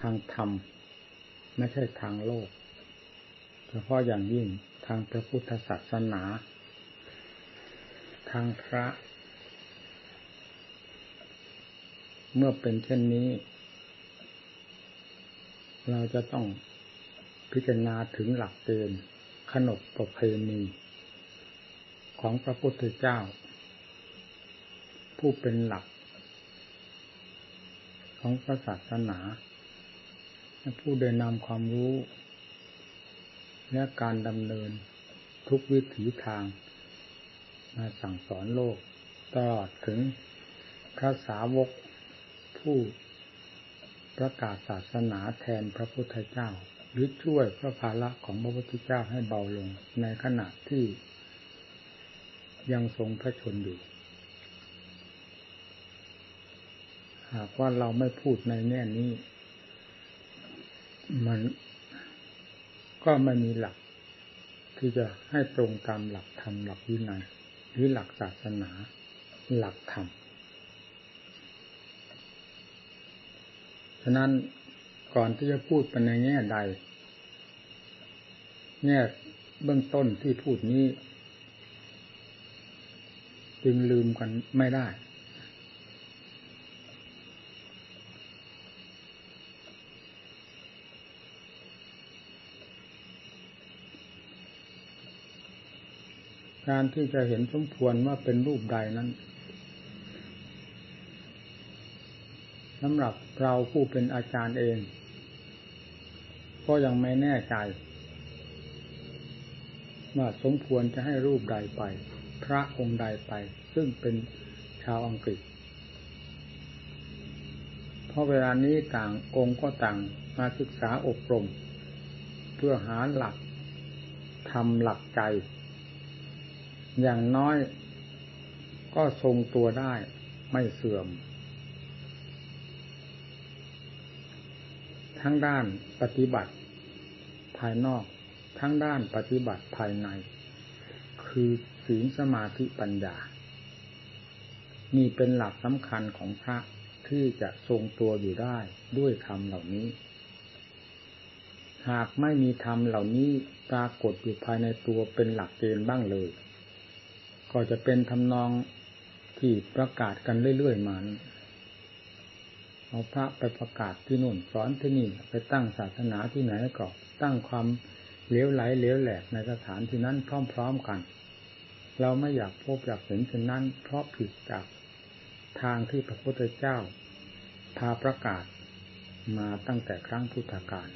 ทางธรรม ไม่ใช่ทางโลกเฉพาะอย่างยิ่งทางพระพุทธศาสนา ทางพระ เมื่อเป็นเช่นนี้ เราจะต้องพิจารณาถึงหลักเกณฑ์ขนบประเพณีของพระพุทธเจ้า ผู้เป็นหลัก ของพระศาสนา ผู้ได้นำความรู้ และการดำเนินทุกวิถีทาง มาสั่งสอนโลกตลอดถึงพระสาวกผู้ประกาศศาสนาแทนพระพุทธเจ้า หรือช่วยพระภาระของพระพุทธเจ้าให้เบาลงในขณะที่ยังทรงพระชนอยู่ หากว่าเราไม่พูดในแง่นี้ มันก็ไม่มีหลัก ที่จะให้ตรงตามหลักธรรมหลักวินัยหรือหลักศาสนา หลักธรรมฉะนั้นก่อนที่จะพูดไปในแง่ใด แง่เบื้องต้นที่พูดนี้ จึงลืมกันไม่ได้ การที่จะเห็นสมควรว่าเป็นรูปใดนั้นสำหรับเราผู้เป็นอาจารย์เอง ก็ยังไม่แน่ใจว่าสมควรจะให้รูปใดไป พระองค์ใดไป ซึ่งเป็นชาวอังกฤษ เพราะเวลานี้ต่างองค์ก็ต่างมาศึกษาอบรม เพื่อหาหลักทำหลักใจ อย่างน้อยก็ทรงตัวได้ไม่เสื่อม ทั้งด้านปฏิบัติ ภายนอก ทั้งด้านปฏิบัติภายใน คือศีลสมาธิปัญญา นี่เป็นหลักสำคัญของพระที่จะทรงตัวอยู่ได้ด้วยธรรมเหล่านี้ หากไม่มีธรรมเหล่านี้ปรากฏอยู่ภายในตัวเป็นหลักเกณฑ์บ้างเลย ก็จะเป็นทำนองที่ประกาศกันเรื่อยๆมาเอาพระไปประกาศที่นู่นสอนที่นี่ ไปตั้งศาสนาที่ไหนก็ตั้งความเลี้ยวไหลเลี้ยวแหลกในสถานที่นั้นพร้อมๆกัน เราไม่อยากพบอยากเห็นเช่นนั้น เพราะผิดจากทางที่พระพุทธเจ้า พาประกาศมาตั้งแต่ครั้งพุทธกาล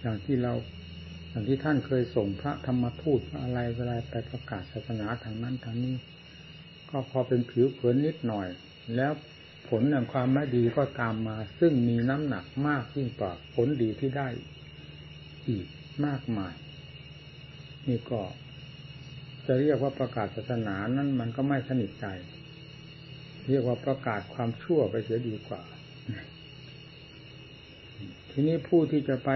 อย่างที่เรา อย่างที่ท่านเคยส่งพระธรรมทูตอะไรอะไรไปประกาศศาสนาทางนั้นทางนี้ ก็พอเป็นผิวเผินนิดหน่อย แล้วผลแห่งความไม่ดีก็ตามมา ซึ่งมีน้ำหนักมากยิ่งกว่าผลดีที่ได้อีกมากมาย นี่ก็จะเรียกว่าประกาศศาสนานั้นมันก็ไม่สนิทใจ เรียกว่าประกาศความชั่วไปเสียดีกว่า ทีนี้ผู้ที่จะไป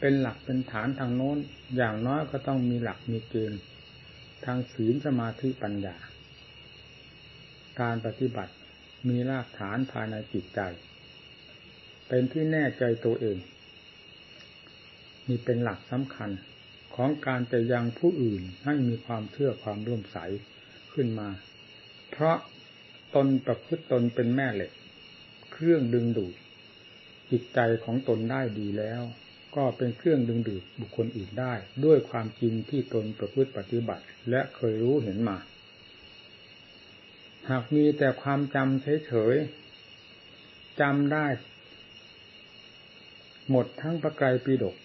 เป็นหลักเป็นฐานทางโน้น อย่างน้อยก็ต้องมีหลักมีเกณฑ์ทางศีลสมาธิปัญญา การปฏิบัติมีรากฐานภายในจิตใจ เป็นที่แน่ใจตัวเอง มีเป็นหลักสำคัญของการจะยังผู้อื่นให้มีความเชื่อความร่วมใสขึ้นมา เพราะตนประพฤติตนเป็นแม่เหล็ก เครื่องดึงดูดจิตใจของตนได้ดีแล้ว ก็เป็นเครื่องดึงดูดบุคคลอื่นได้ ด้วยความจริงที่ตนประพฤติปฏิบัติ และเคยรู้เห็นมา หากมีแต่ความจำเฉยๆจำได้ หมดทั้งประไกรปีดก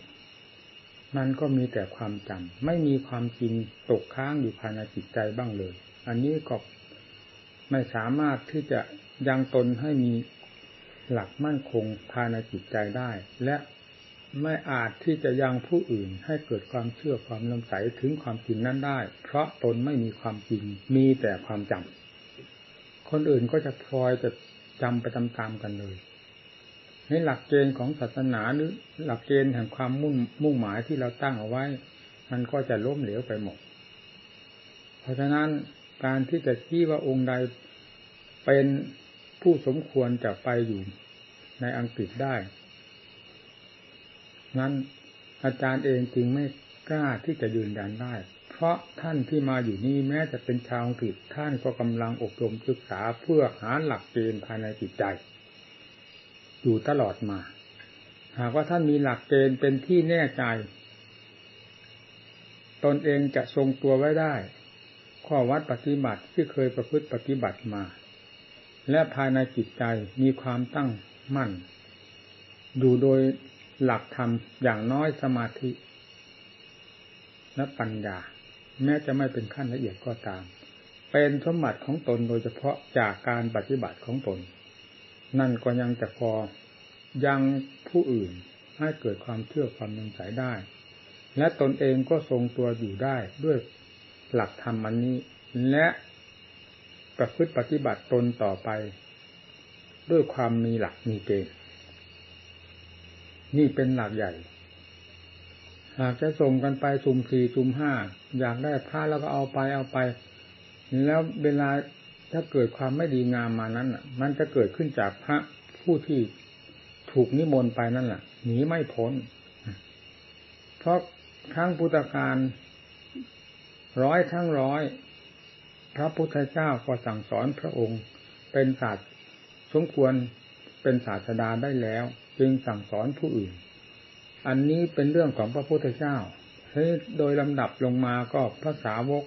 มันก็มีแต่ความจำไม่มีความจริงตกค้างอยู่ภายในจิตใจบ้างเลย อันนี้ก็ไม่สามารถที่จะยังตนให้มีหลักมั่นคงภายในจิตใจได้ และ ไม่อาจที่จะยังผู้อื่นให้เกิดความเชื่อความลำใสถึงความจริงนั้นได้ เพราะตนไม่มีความจริงมีแต่ความจำคนอื่นก็จะพลอยจะจำไปตามๆกันเลยในหลักเกณฑ์ของศาสนาหรือหลักเกณฑ์แห่งความมุ่งมุ่งหมายที่เราตั้งเอาไว้ มันก็จะล้มเหลวไปหมด เพราะฉะนั้นการที่จะชี้ว่าองค์ใดเป็นผู้สมควรจะไปอยู่ในอังกฤษได้ นั้นอาจารย์เองจึงไม่กล้าที่จะยืนยันได้ เพราะท่านที่มาอยู่นี่แม้จะเป็นชาวอังกฤษท่านก็กำลังอบรมศึกษาเพื่อหาหลักเกณฑ์ภายในจิตใจ อยู่ตลอดมา หากว่าท่านมีหลักเกณฑ์เป็นที่แน่ใจ ตนเองจะทรงตัวไว้ได้ ข้อวัดปฏิบัติที่เคยประพฤติปฏิบัติมา และภายในจิตใจมีความตั้งมั่น อยู่โดย หลักธรรมอย่างน้อยสมาธิและปัญญา แม้จะไม่เป็นขั้นละเอียดก็ตาม เป็นสมบัติของตนโดยเฉพาะจากการปฏิบัติของตน นั่นก็ยังจะพอยังผู้อื่นให้เกิดความเชื่อความยังใสได้ และตนเองก็ทรงตัวอยู่ได้ด้วยหลักธรรมอันนี้ และประพฤติปฏิบัติตนต่อไป ด้วยความมีหลักมีเกณฑ์ นี่เป็นหลักใหญ่ หากจะส่งกันไปซุ่มสี่ซุ่มห้าอยากได้พระแล้วก็เอาไปเอาไป แล้วเวลาถ้าเกิดความไม่ดีงามมานั้นมันจะเกิดขึ้นจากพระผู้ที่ถูกนิมนต์ไปนั่นแหละหนีไม่พ้น เพราะครั้งพุทธการร้อยทั้งร้อย พระพุทธเจ้าก็สั่งสอนพระองค์เป็นศาสตร์สมควรเป็นศาสดาได้แล้ว จึงสั่งสอนผู้อื่น อันนี้เป็นเรื่องของพระพุทธเจ้าโดยลำดับลงมาก็พระสาวก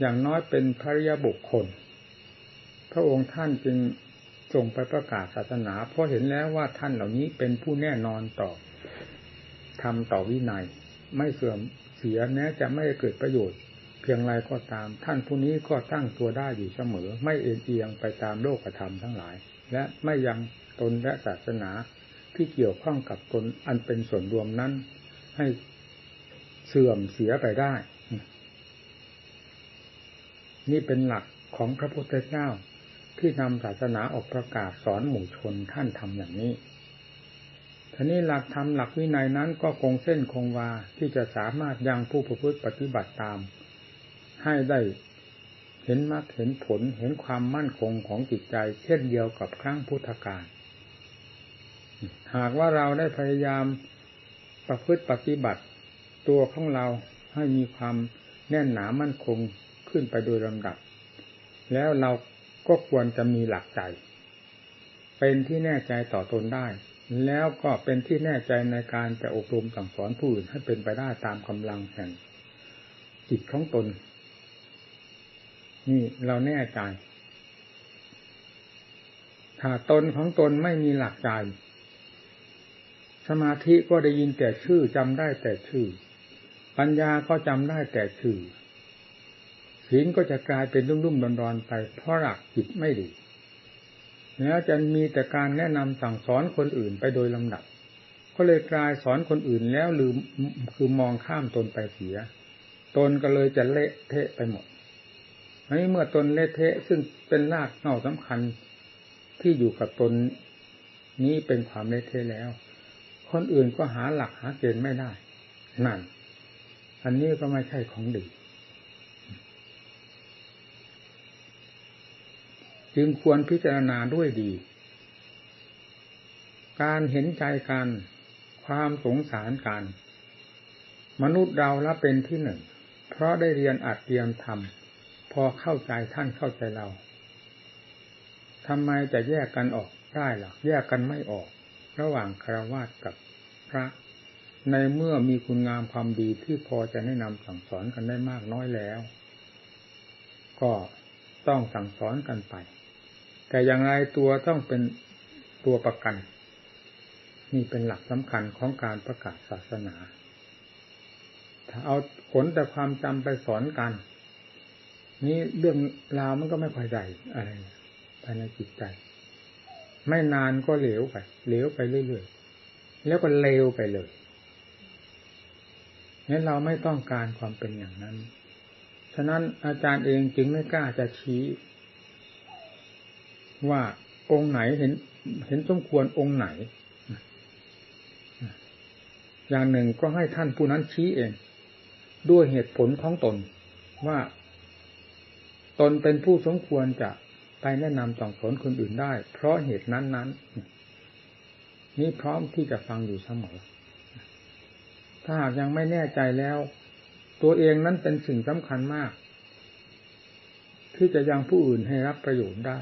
อย่างน้อยเป็นพระยาบุคคล พระองค์ท่านจึงส่งไปประกาศศาสนา เพราะเห็นแล้วว่าท่านเหล่านี้เป็นผู้แน่นอนต่อทำต่อวินัย ไม่เสื่อมเสียแม้จะไม่เกิดประโยชน์ เพียงไรก็ตาม ท่านผู้นี้ก็ตั้งตัวได้อยู่เสมอ ไม่เอ็นเอียงไปตามโลกธรรมทั้งหลาย และไม่ยังตนและศาสนา ที่เกี่ยวข้องกับตนอันเป็นส่วนรวมนั้น ให้เสื่อมเสียไปได้ นี่เป็นหลักของพระพุทธเจ้าที่นำศาสนาออกประกาศสอนหมู่ชนท่านทำอย่างนี้ทีนี้หลักธรรมหลักวินัยนั้นก็คงเส้นคงวาที่จะสามารถยังผู้ประพฤติปฏิบัติตาม ให้ได้เห็นมรรคเห็นผลเห็นความมั่นคงของจิตใจ เช่นเดียวกับครั้งพุทธกาล หากว่าเราได้พยายามประพฤติปฏิบัติตัวของเราให้มีความแน่นหนามั่นคงขึ้นไปโดยลำดับ แล้วเราก็ควรจะมีหลักใจ เป็นที่แน่ใจต่อตนได้ แล้วก็เป็นที่แน่ใจในการจะอบรมสั่งสอนผู้อื่นให้เป็นไปได้ตามกำลังแห่งจิตของตน นี่เราแน่ใจถ้าตนของตนไม่มีหลักใจ สมาธิก็ได้ยินแต่ชื่อจำได้แต่ชื่อ ปัญญาก็จำได้แต่ชื่อศีลก็จะกลายเป็นรุ่มๆดอนๆไปเพราะหลักจิตไม่ดีแล้วจะมีแต่การแนะนำสั่งสอนคนอื่นไปโดยลำดับ ก็เลยกลายสอนคนอื่นแล้วลืมคือมองข้ามตนไปเสีย ตนก็เลยจะเละเทะไปหมดอันนี้เมื่อตนเละเทะซึ่งเป็นรากเหง้าสำคัญที่อยู่กับตนนี้เป็นความเละเทะแล้ว คนอื่นก็หาหลักหาเกณฑ์ไม่ได้ นั่น อันนี้ก็ไม่ใช่ของดี จึงควรพิจารณาด้วยดี การเห็นใจกัน ความสงสารกัน มนุษย์เราละเป็นที่หนึ่ง เพราะได้เรียนอัดเรียนทำพอเข้าใจท่านเข้าใจเราทำไมจะแยกกันออกได้หรอแยกกันไม่ออก ระหว่างคารวะกับพระ ในเมื่อมีคุณงามความดีที่พอจะแนะนำสั่งสอนกันได้มากน้อยแล้ว ก็ต้องสั่งสอนกันไป แต่อย่างไรตัวต้องเป็นตัวประกัน นี่เป็นหลักสำคัญของการประกาศศาสนา ถ้าเอาผลแต่ความจำไปสอนกัน นี่เรื่องราวมันก็ไม่ค่อยใหญ่อะไรภายในจิตใจ ไม่นานก็เหลวไป เหลวไปเรื่อยๆ แล้วก็เลวไปเลยงั้นเราไม่ต้องการความเป็นอย่างนั้น ฉะนั้นอาจารย์เองจึงไม่กล้าจะชี้ ว่าองค์ไหนเห็น เห็นสมควรองค์ไหน อย่างหนึ่งก็ให้ท่านผู้นั้นชี้เอง ด้วยเหตุผลของตนว่า ตนเป็นผู้สมควรจะ ไปแนะนำสั่งสอนคนอื่นได้ เพราะเหตุนั้นนั้นนี้พร้อมที่จะฟังอยู่เสมอ ถ้าหากยังไม่แน่ใจแล้ว ตัวเองนั้นเป็นสิ่งสำคัญมาก ที่จะยังผู้อื่นให้รับประโยชน์ได้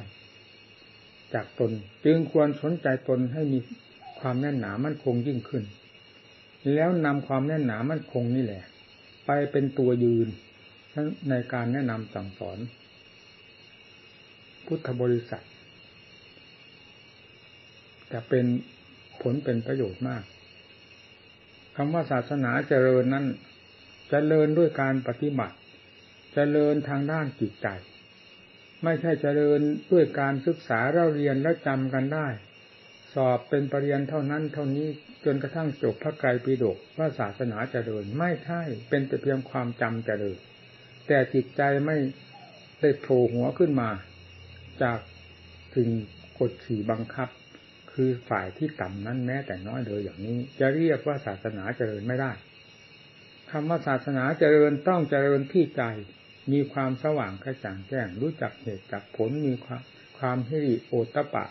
จากตนจึงควรสนใจตนให้มีความแน่นหนามั่นคงยิ่งขึ้น แล้วนำความแน่นหนามั่นคงนี่แหละ ไปเป็นตัวยืนในการแนะนำสั่งสอน พุทธบริษัทจะเป็นผลเป็นประโยชน์มากคำว่าศาสนาเจริญนั้นจเจริญด้วยการปฏิบัติจเจริญทางด้านจิตใจ ไม่ใช่เจริญด้วยการศึกษาเราเรียนแล้วจำกันได้ สอบเป็นปรริญญาเท่านั้นเท่านี้จนกระทั่งจบพระไตรปิฎกว่าศาสนาเจริญไม่ใช่เป็นแต่เพียงความจำเจริญ แต่จิตใจไม่ได้โผล่หัวขึ้นมา จากสิ่งกดขี่บังคับ คือฝ่ายที่ต่ำนั้นแม้แต่น้อยเลยอย่างนี้ จะเรียกว่าศาสนาเจริญไม่ได้คำว่าศาสนาเจริญต้องเจริญที่ใจ มีความสว่างกระจ่างแจ้ง รู้จักเหตุจักผลมีความความฮิริโอตปะ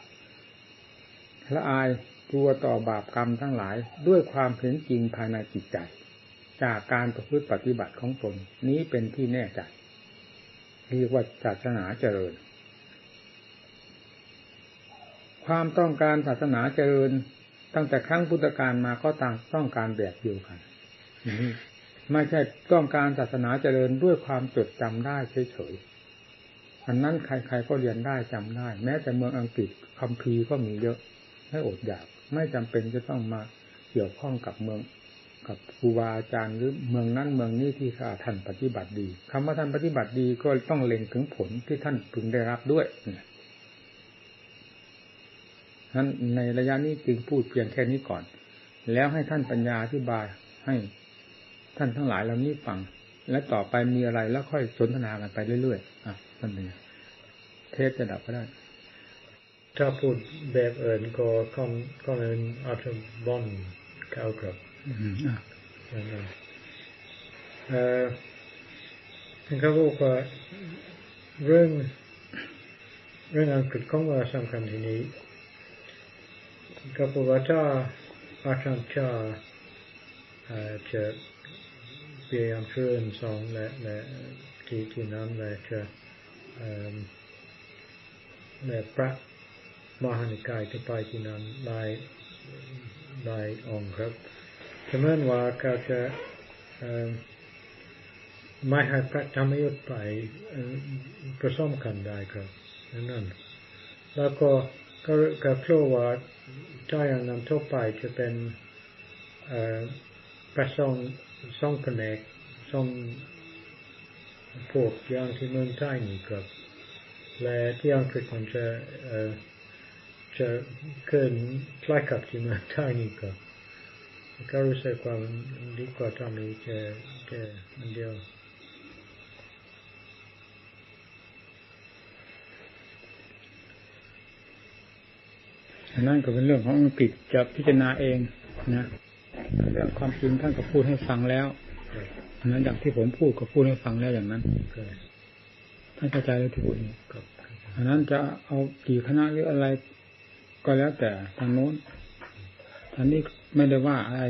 ละอายตัวต่อบาปกรรมทั้งหลายด้วยความเห็นจริงภายในจิตใจ จากการประพฤติปฏิบัติของตนนี้เป็นที่แน่ใจเรียกว่าศาสนาเจริญ ความต้องการศาสนาเจริญ ตั้งแต่ครั้งพุทธกาลมาก็ต่างต้องการแบบเดียวกันไม่ใช่ต้องการศาสนาเจริญด้วยความจดจำได้เฉยๆอันนั้นใครๆก็เรียนได้จำได้ แม้แต่เมืองอังกฤษคำพีก็มีเยอะให้อดอยาก ไม่จำเป็นจะต้องมาเกี่ยวข้องกับเมืองกับครูบาอาจารย์หรือเมืองนั้นเมืองนี้ที่ท่านปฏิบัติดีคำว่าท่านปฏิบัติดีก็ต้องเล็งถึงผลที่ท่านพึงได้รับด้วยนั้ นในระยะนี้จึงพูดเพียงแค่นี้ก่อน แล้วให้ท่านปัญญาอธิบายให้ท่านทั้งหลายเหล่านี้ฟัง และต่อไปมีอะไรแล้วค่อยสนทนากันไปเรื่อยๆอะท่านเป็นเทศจะดับก็ได้ ถ้าพูดแบบเอิญก็ก็ก็เป็นอัตบอนเก่ากับท่านก็บอกว่าเรื่องเรื่องอังกฤษของว่าสำคัญที่นี้ ก็บว่าถ้าอาจารย์จะพยายามช่วยสอนและและที่ที่นั้นและจะและพระมหานิกายที่ไปที่นั้นหลายหลายองค์ครับเสมือนว่าเขาจะไม่ให้พระธรรมยุทธไปผสมกันได้ครับนั่นแล้วก็ ก็ก็กลัวว่าถ้อย่างนั้นทั่วไปจะเป็นประสงสองคเนกสองพวกอย่างที่เมืองไทยนี่ครับและที่อังกฤษมันจะจะเกินคล้ายกับที่เมืองไทยนี่ครับก็รู้สึกว่ามันดีกว่าทำนี้แค่แค่อันเดียว นั่นก็เป็นเรื่องของอังกฤษจะพิจารณาเองนะเรื่องความจริงท่านก็พูดให้ฟังแล้วนั้นอย่างที่ผมพูดก็พูดให้ฟังแล้วอย่างนั้นท่านเข้าใจแล้วที่พูดนี้อันนั้นจะเอากี่คณะหรืออะไร ก็แล้วแต่ทางโน้นทางนี้ไม่ได้ว่าอะไร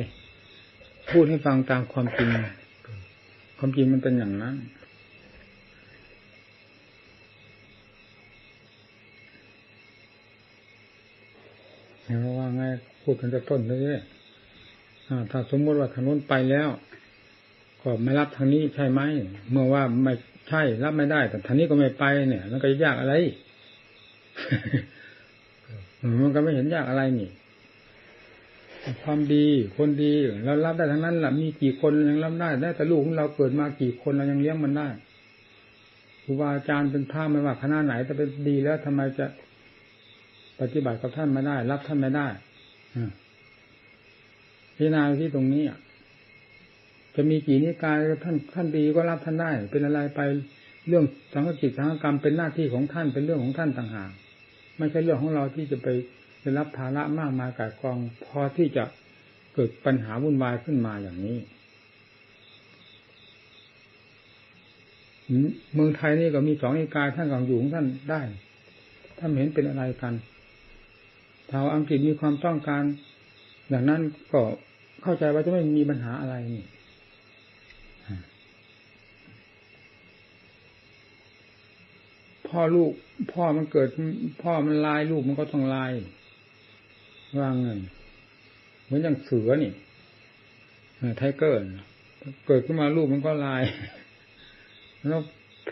พูดให้ฟังตามความจริง ความจริงมันเป็นอย่างนั้น เห็นว่าไงพูดกันจะต้นเลยถ้าสมมติว่าทางนู้นไปแล้วก็ไม่รับทางนี้ใช่ไหมเมื่อว่าไม่ใช่รับไม่ได้ แต่ทางนี้ก็ไม่ไปเนี่ย มันก็ยากอะไรมันก็ไม่เห็นยากอะไรนี่ความดีคนดีเรารับได้ทั้งนั้นแหละมีกี่คนยังรับได้ได้แต่ลูกของเราเกิดมากี่คนเรายังเลี้ยงมันได้ครูบาอาจารย์เป็นพระไม่ว่าคณะไหนแต่เป็นดีแล้วทำไมจะ ปฏิบัติกับท่านไม่ได้ รับท่านไม่ได้พิจารณาที่ตรงนี้จะมีกี่นิกายท่านท่านดีก็รับท่านได้ เป็นอะไรไปเรื่องสังฆกิจสังฆกรรมเป็นหน้าที่ของท่านเป็นเรื่องของท่านต่างหากไม่ใช่เรื่องของเราที่จะไปได้รับภาระมากมายกายกองพอที่จะเกิดปัญหาวุ่นวายขึ้นมาอย่างนี้เมืองไทยนี่ก็มีสองนิกายท่านกองอยู่ของท่านได้ท่านเห็นเป็นอะไรกัน ชาวอังกฤษมีความต้องการดังนั้นก็เข้าใจว่าจะไม่มีปัญหาอะไรนี่พ่อลูก พ่อมันเกิด พ่อมันลายลูกมันก็ต้องลายว่างเงินเหมือนอย่างเสือนี่ไทเกอร์เกิดขึ้นมาลูกมันก็ลาย แล้ว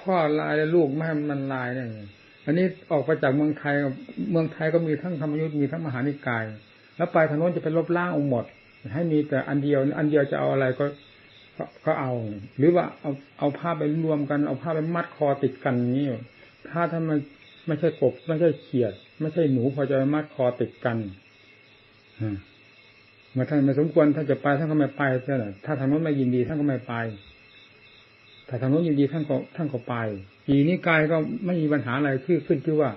พ่อลายแล้วลูกไม่ให้มันลายได้ไง อันนี้ออกไปจากเมืองไทย เมืองไทยก็มีทั้งธรรมยุทธ์มีทั้งมหานิกาย แล้วไปทางโน้นจะเป็นลบล้างองค์หมด ให้มีแต่อันเดียว อันเดียวจะเอาอะไรก็ก็เอา หรือว่าเอาเอาผ้าไปรวมกัน เอาผ้าไปมัดคอติดกันนี้ถ้าถ้ามันไม่ใช่กบไม่ใช่เขียด ไม่ใช่หนูพอจะมัดคอติดกันเมื่อท่านไม่สมควรท่านจะไปท่านก็ไม่ไปใช่ไหมถ้าทางโน้นไม่ยินดีท่านก็ไม่ไป ถ้าทางโน้นยินดีท่านก็ท่านก็ไปอีนี้กายก็ไม่มีปัญหาอะไรคือขึ้นที่ว่า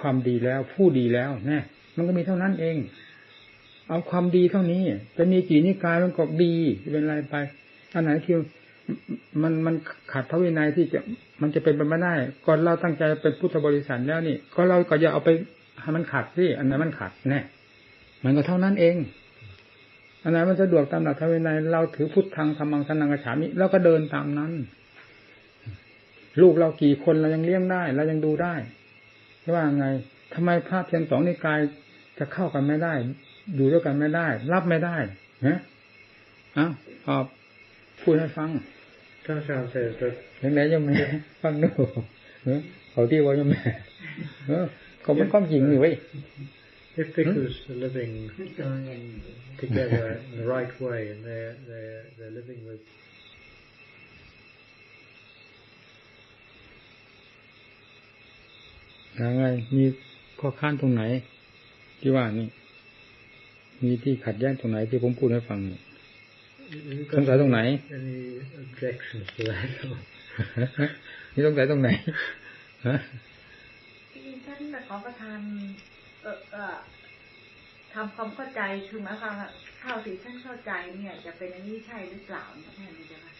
ความดีแล้วผู้ดีแล้วแน่มันก็มีเท่านั้นเอง เอาความดีเท่านี้จะมีกี่นิกายมันก็ดีเป็นไรไปอันไหนที่มันมันขาดพระวินัยที่จะมันจะเป็นไปไม่ได้ก่อนเราตั้งใจเป็นพุทธบริษัทแล้วนี่ ก็เราก็อย่าเอาไปให้มันขาดสิอันไหนมันขาดแน่มันก็เท่านั้นเอง อันไหนมันสะดวกตามหลักพระวินัยเราถือพุทธังธรรมังสันังกระฉามิเราก็เดินตามนั้น ลูกเรากี่คนเรายังเลี้ยงได้เรายังดูได้ว่าไงทำไมพระเพียงสองนิกายจะเข้ากันไม่ได้อยู่ด้วยกันไม่ได้ รับไม่ได้ฮะอ้าวออบพูดให้ฟังท่านอาจารย์ says that ยังไงยังไม่ฟังดูเขาที่ว่ายังไม่เขาเป็นความจริงอยู่เว้ย if bhikkhus are living together in the right way and they're they're they're living with ยังไงมีข้อค้านตรงไหน ที่ว่านี่ มีที่ขัดแย้งตรงไหนที่ผมพูดให้ฟังนี่สงสัยตรงไหน any objections to that นี่สงสัยตรงไหนฮะที่ท่านขอประทาน เอ่อเอ่อทำความเข้าใจคือหมายความว่าเท่าที่ท่านเข้าใจเนี่ย จะเป็นอันนี้ใช่หรือเปล่าเนี่ยแม่นี่จ้ะ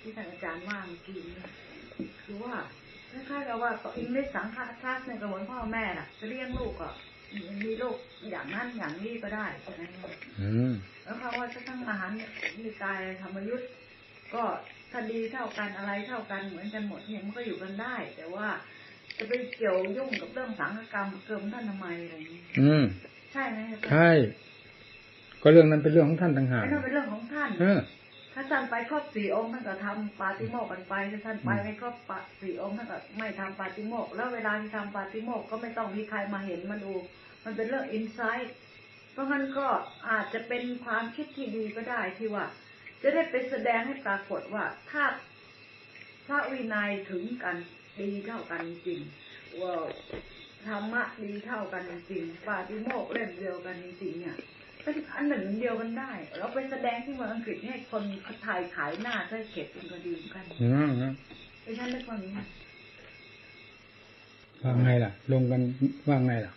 ที่ท่านอาจารย์ว่าเมื่อกี้เนี่ยคือว่าคล้ายๆกับว่าต่ออิงลิสสังฆาคลาสเนี่ยก็เหมือนพ่อแม่น่ะจะเลี้ยงลูกก็มีลูกอย่างนั้นอย่างนี้ก็ได้ใช่ไหมอืมแล้วเขาว่าจะทั้งอาหารมีกายธรรมยุทธ์ก็คดีเท่ากันอะไรเท่ากันเหมือนกันหมดเนี่ยมันก็อยู่กันได้ แต่ว่า จะไปเกี่ยวยุ่งกับเรื่องสังฆกรรมเกิมท่านทำไมอะไรอย่างนี้อืมใช่ไหมครับใช่ ก็เรื่องนั้นเป็นเรื่องของท่านต่างหากไอ้นั่นเป็นเรื่องของท่านเออถ้าท่านไปครอบสี่องค์ท่านก็ทำปาติโมกข์กันไปถ้าท่านไปไม่ครอบปาสี่องค์ท่านก็ไม่ทำปาติโมกข์แล้วเวลาที่ทำปาติโมกข์ก็ไม่ต้องมีใครมาเห็นมาดู มันเป็นเรื่องอินไซต์เพราะงั้นก็อาจจะเป็นความคิดที่ดีก็ได้ที่ว่า จะได้ไปแสดงให้ปรากฏว่าถ้าพระวินัยถึงกัน ดีเท่ากันจริงว่าธรรมะดีเท่ากันจริงปาติโมกข์เล่มเดียวกันจริงเนี่ยเป็นอันหนึ่งเดียวกันได้ เราไปแสดงที่เมืองอังกฤษให้คนไทยขายหน้าถ้าเข็ดมันก็ดีเหมือนกันอืมดิฉันนึกว่าอย่างนี้ว่าไงล่ะ ลงกันว่าไงล่ะ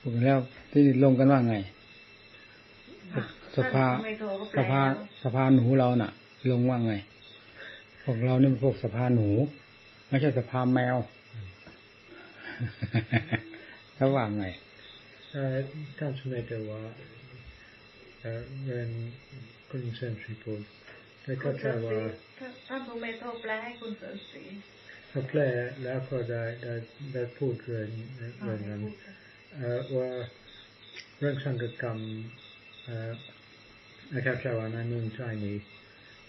พูดแล้วที่ลงกันว่าไง สภาท่นไม่โทรก็แปสลภาแล้วสภาหนูเราน่ะ ลงว่าไงพ วกเรานี่เป็นพวกสภาหนู ไม่ใช่สภาแมวแล้วว่าไงท่านสมัยแต่ว่าเรียนคุณเซนทรีพูดได้เข้าใจว่าท่านโทรไม่โทรแปลให้คุณเสริมศรีถ้าแปลแล้วก็ได้ได้ได้พูดเรื่องเรื่องนั้นว่าเรื่องสังฆกรรมนะครับชาวนาเมืองไทยนี้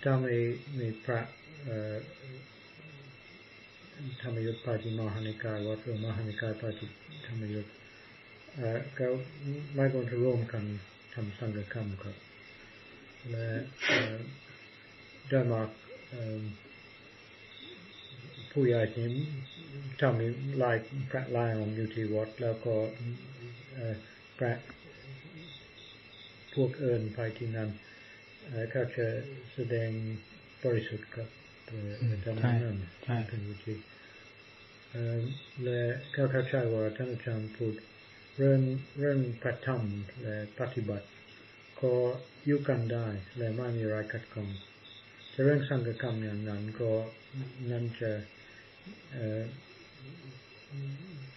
ถ้ามีมีพระ ธรรมยุทธปาจิมหานิกายวัดหรือมหานิกายปาจิธรรมยุทธก็ไม่ควรจะร่วมกันทำสังฆกรรมครับและเดนมาร์กผู้ใหญ่ที่ทำลายพระลายของอยู่ที่วัด แล้วก็พระพวกเอิญไปที่นั้นก็จะแสดงบริสุทธิ์ครับ ทำนั้นเป็นวิธีและก็เข้าใจว่าท่านอาจารย์พูดเรื่องเรื่องพระธรรมและปฏิบัติ ก็อยู่กันได้ และไม่มีอะไรขัดข้องเรื่องสังฆกรรมอย่างนั้นก็นั่นจะ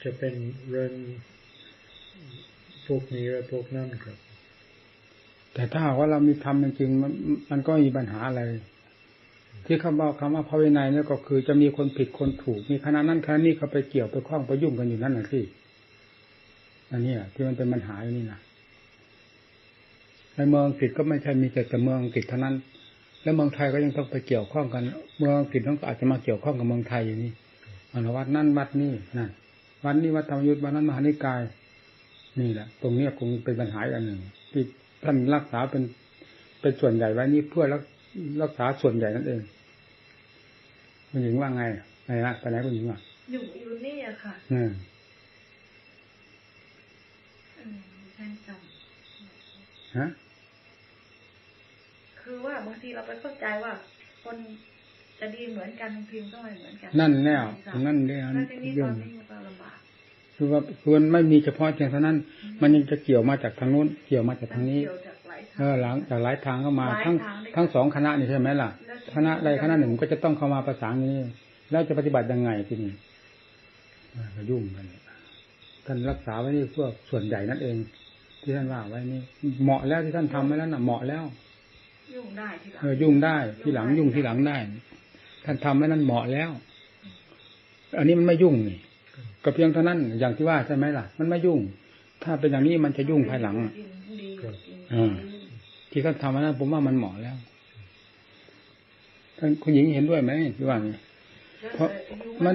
จะเป็นเรื่องพวกนี้และพวกนั้นครับ แต่ถ้าหากว่าเรามีทำจริงมันมันก็มีปัญหาอะไร ที่คำว่าคำว่าพระวินัยเนี่ยก็คือจะมีคนผิดคนถูก มีคณะนั้นคณะนี้เขาไปเกี่ยวไปคล้องไปยุ่งกันอยู่นั่นน่ะสิอันนี้ที่มันเป็นปัญหาอยู่นี่นะในเมืองกฤษก็ไม่ใช่มีแต่เมืองกฤษเท่านั้น แล้วเมืองไทยก็ยังต้องไปเกี่ยวข้องกัน เมืองกฤษต้องอาจจะมาเกี่ยวข้องกับเมืองไทยอยู่นี่อันวัดนั่นวัดนี่นั่นวัดนี้วัดธรรมยุทธวัดนั้นมหานิกาย นี่แหละ ตรงเนี้ยคงเป็นปัญหาอันหนึ่งที่ท่านรักษาเป็นเป็นส่วนใหญ่ไว้นี่เพื่อรัก รักษาส่วนใหญ่นั่นเองคุณหญิงว่าไงไหนนะไปไหนคุณหญิงอะอยู่อยู่นี่อะค่ะอืมอืมแทนจฮะำคือว่าบางทีเราไปเข้าใจว่า คนจะดีเหมือนกันบางทีมันก็ไม่เหมือนกัน นั่นแน่นั่นแน่แล้วทีนี้ตเรื่อองนนี้มันก็ลำบากคือว่าคือมันไม่มีเฉพาะเพียงเท่านั้น มันยังจะเกี่ยวมาจากทางนู้น เกี่ยวมาจากทางนี้ เกี่ยวจากหลายทาง เออหลังจากหลายทางเข้ามาหลายทั้งทางด้วยกันทั้งสองคณะนี่ใช่ไหมล่ะแล้วคณะใดคณะหนึ่งก็จะต้องเข้ามาประสานนี้ แล้วจะปฏิบัติยังไงทีนี้เออก็ยุ่งกันท่านรักษาไว้นี่เพื่อส่วนใหญ่นั่นเอง ที่ท่านว่าไว้นี่เหมาะแล้วที่ท่านทำไว้แล้วน่ะเหมาะแล้ว ยุ่งได้ทีหลังเออยุ่งได้ที่หลังยุ่งที่หลังได้ ท่านทำไว้นั้นเหมาะแล้ว อันนี้มันไม่ยุ่งนี่ก็เพียงเท่านั้นอย่างที่ว่าใช่ไหมล่ะ มันไม่ยุ่ง ถ้าเป็นอย่างนี้มันจะยุ่งภายหลังดีดีจริงอ่า ที่ท่านทำไว้นั้นผมว่ามันเหมาะแล้วท่านคุณหญิงเห็นด้วยไหมที่ว่านี่เพราะมัน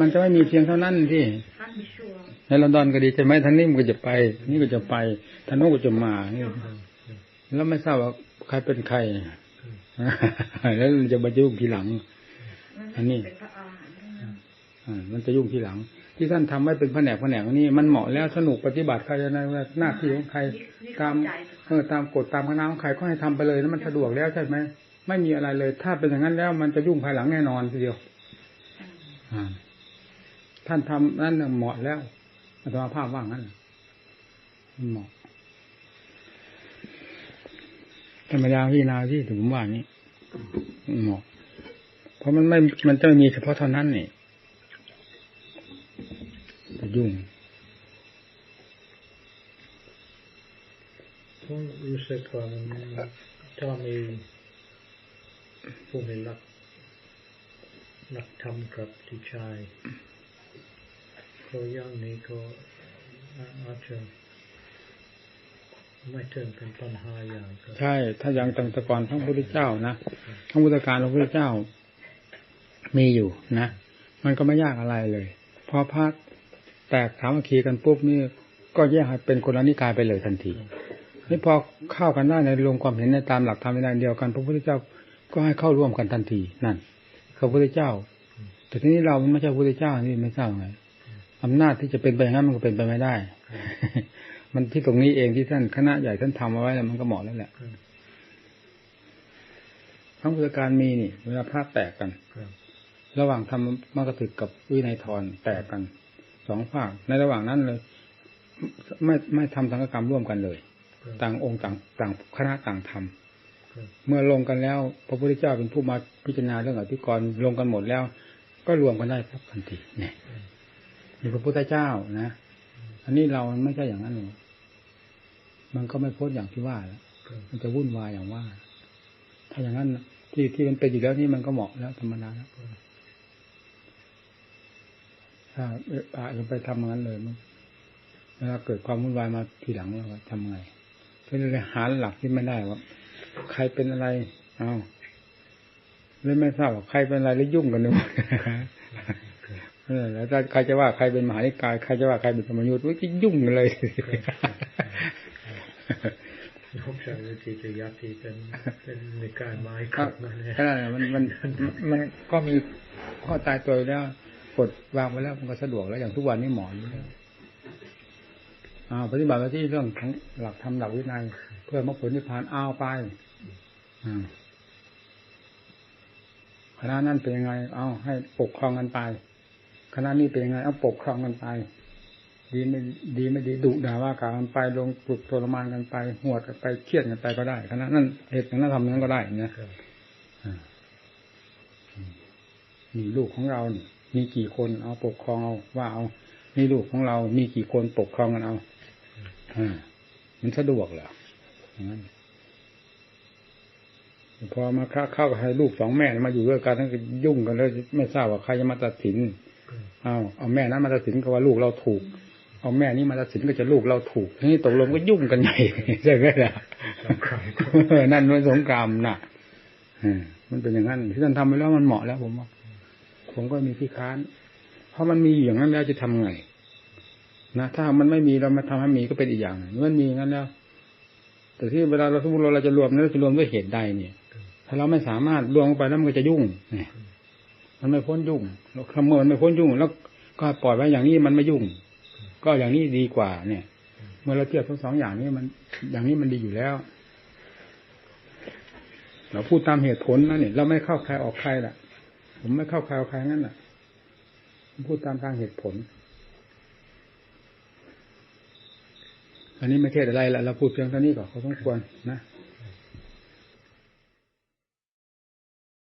มันจะไม่มีเพียงเท่านั้นที่ท่านชัวร์ในลอนดอนก็ดีใช่ไหมท่านนี่มันก็จะไป นี่ก็จะไปท่านโน้นก็จะมานี่แล้วไม่ทราบว่าใครเป็นใครแล้วจะมายุ่งทีหลัง อันนี้เป็นพระอาหารทั้งนั้นอ่ามันจะยุ่งทีหลัง ที่ท่านทำไว้เป็นแผนกแผนกนี่มันเหมาะแล้วสนุกปฏิบัติใครจะในหน้าที่ของใครตามเออตามกฎตามคณะของใครก็ให้ทำไปเลยแล้วมันสะดวกแล้วใช่ไหมไม่มีอะไรเลย ถ้าเป็นอย่างนั้นแล้ว มันจะยุ่งภายหลังแน่นอนทีเดียวท่านทำนั่นน่ะเหมาะแล้วอาตมาภาพว่างั้นมันเหมาะธรรมดาพี่นาที่ถึงผมว่านี้เหมาะเพราะมันไม่มันจะมีเฉพาะเท่านั้นนี่ จะยุ่งผมรู้สึกว่ามันถ้ามีผู้มีหลักหลักธรรมกับที่ชายก็อย่างนี้ก็อาจจะไม่ถึงเป็นปัญหาอย่างครับใช่ ถ้าอย่างตั้งแต่ก่อนทั้งพระพุทธเจ้านะทั้งพุทธการพระพุทธเจ้ามีอยู่นะ มันก็ไม่ยากอะไรเลย พอพระ แตกสามัคคีกันปุ๊บนี่ก็แยกให้เป็นคนละนิกายไปเลยทันทีนี่พอเข้ากันได้ในรวมความเห็นในตามหลักธรรมในเดียวกัน พระพุทธเจ้าก็ให้เข้าร่วมกันทันทีนั่นคือพระพุทธเจ้า แต่ทีนี้เราไม่ใช่พระพุทธเจ้านี่ไม่ทราบไงอำนาจที่จะเป็นไปอย่างนั้นมันก็เป็นไปไม่ได้ มันที่ตรงนี้เองที่ท่านคณะใหญ่ท่านทำเอาไว้แล้วมันก็เหมาะแล้วแหละครับทั้งพุทธการมีนี่เวลาพระแตกกันครับระหว่างทำมากระถึกกับวินัยทรแตกกัน สองภาคในระหว่างนั้นเลย ไม่ไม่ทำสังฆกรรมร่วมกันเลย ต่างองค์ต่างต่างคณะต่างทำเมื่อลงกันแล้ว พระพุทธเจ้าเป็นผู้มาพิจารณาเรื่องอธิกรณ์ลงกันหมดแล้ว ก็รวมกันได้ครับทันทีเนี่ยมีพระพุทธเจ้านะ อันนี้เราไม่ใช่อย่างนั้นหรอกมันก็ไม่พ้นอย่างที่ว่าแล้วมันจะวุ่นวายอย่างว่า ถ้าอย่างนั้นที่ที่มันเป็นอยู่แล้วนี่มันก็เหมาะแล้วธรรมดาแล้ว ถ้าเอะอะจะไปทำอย่างนั้นเลยมันเวลาเกิดความวุ่นวายมาทีหลังเราทำไงก็เลยหาหลักที่ไม่ได้ว่า ใครเป็นอะไร เอาเลยไม่ทราบว่าใครเป็นอะไรแล้วยุ่งกันเลยเออแล้วถ้าใครจะว่าใครเป็นมหานิกายใครจะว่าใครเป็นธรรมยุทธ์ก็ยุ่งกันเลยนอกจากวิธีจะยัดที่เป็นเป็นในการไม้คขัรับบมาเนี่ยขนาดนั้นมันมันมันก็มีข้อตายตัวอยู่แล้ว กดวางไว้แล้วมันก็สะดวกแล้วอย่างทุกวันนี้หมออยู่แล้วอ่าปฏิบัติหน้าที่เรื่องของหลักธรรมหลักวินัยเพื่อมรรคผลนิพพานเอาไปอ่าคณะนั้นเป็นยังไง เอาให้ปกครองกันไปคณะนี้เป็นยังไง เอาปกครองกันไป ดีไม่ดีไม่ดีดุด่าว่ากล่าวกันไปลงปลุกทรมานกันไปหวดกันไปเครียดกันไปก็ได้คณะนั้นเหตุอย่างนั้นทำอย่างนั้นก็ได้นะครับมีลูกของเรานี่ มีกี่คนเอาปกครองเอาว่าเอานี่ลูกของเรา มีกี่คนปกครองกันเอาอ่ามันสะดวกเหรออย่างนั้นพอมาเข้าเข้ากับให้ลูกสองแม่มาอยู่ด้วยกันทั้งยุ่งกันแล้วไม่ทราบว่าใครจะมาตัดสินเอาเอาแม่นั้นมาตัดสินก็ว่าลูกเราถูก เอาแม่นี้มาตัดสินก็จะลูกเราถูกนี่ตกลงก็ยุ่งกันใหญ่ใช่ไหมล่ะสงครามเออนั่นมันสงครามน่ะอืมมันเป็นอย่างนั้นที่ท่านทำไปแล้วมันเหมาะแล้วผมว่า ผมก็มีที่ค้าน เพราะมันมีอย่างนั้นแล้วจะทำไงนะถ้ามันไม่มีเรามาทำให้มีก็เป็นอีกอย่างมันมีอย่างนั้นแล้ว แต่ที่เวลาเราสมมติเราจะรวมนั้นเราจะรวมด้วยเหตุใดเนี่ย ถ้าเราไม่สามารถรวมไปแล้วมันก็จะยุ่งเนี่ยมันไม่พ้นยุ่งแล้วคำเมื่อมันไม่พ้นยุ่ง แล้วก็ปล่อยไว้อย่างนี้มันไม่ยุ่ง ก็อย่างนี้ดีกว่า เนี่ย เมื่อเราเทียบทั้งสองอย่างนี้มัน อย่างนี้มันดีอยู่แล้ว เราพูดตามเหตุผลนะเนี่ย เราไม่เข้าใครออกใครล่ะ ผมไม่เข้าข่าวใครงั้นน่ะผมพูดตามทางเหตุผล อันนี้ไม่เทศอะไรละเราพูดเพียงเท่านี้ก่อนเขาต้องควรนะ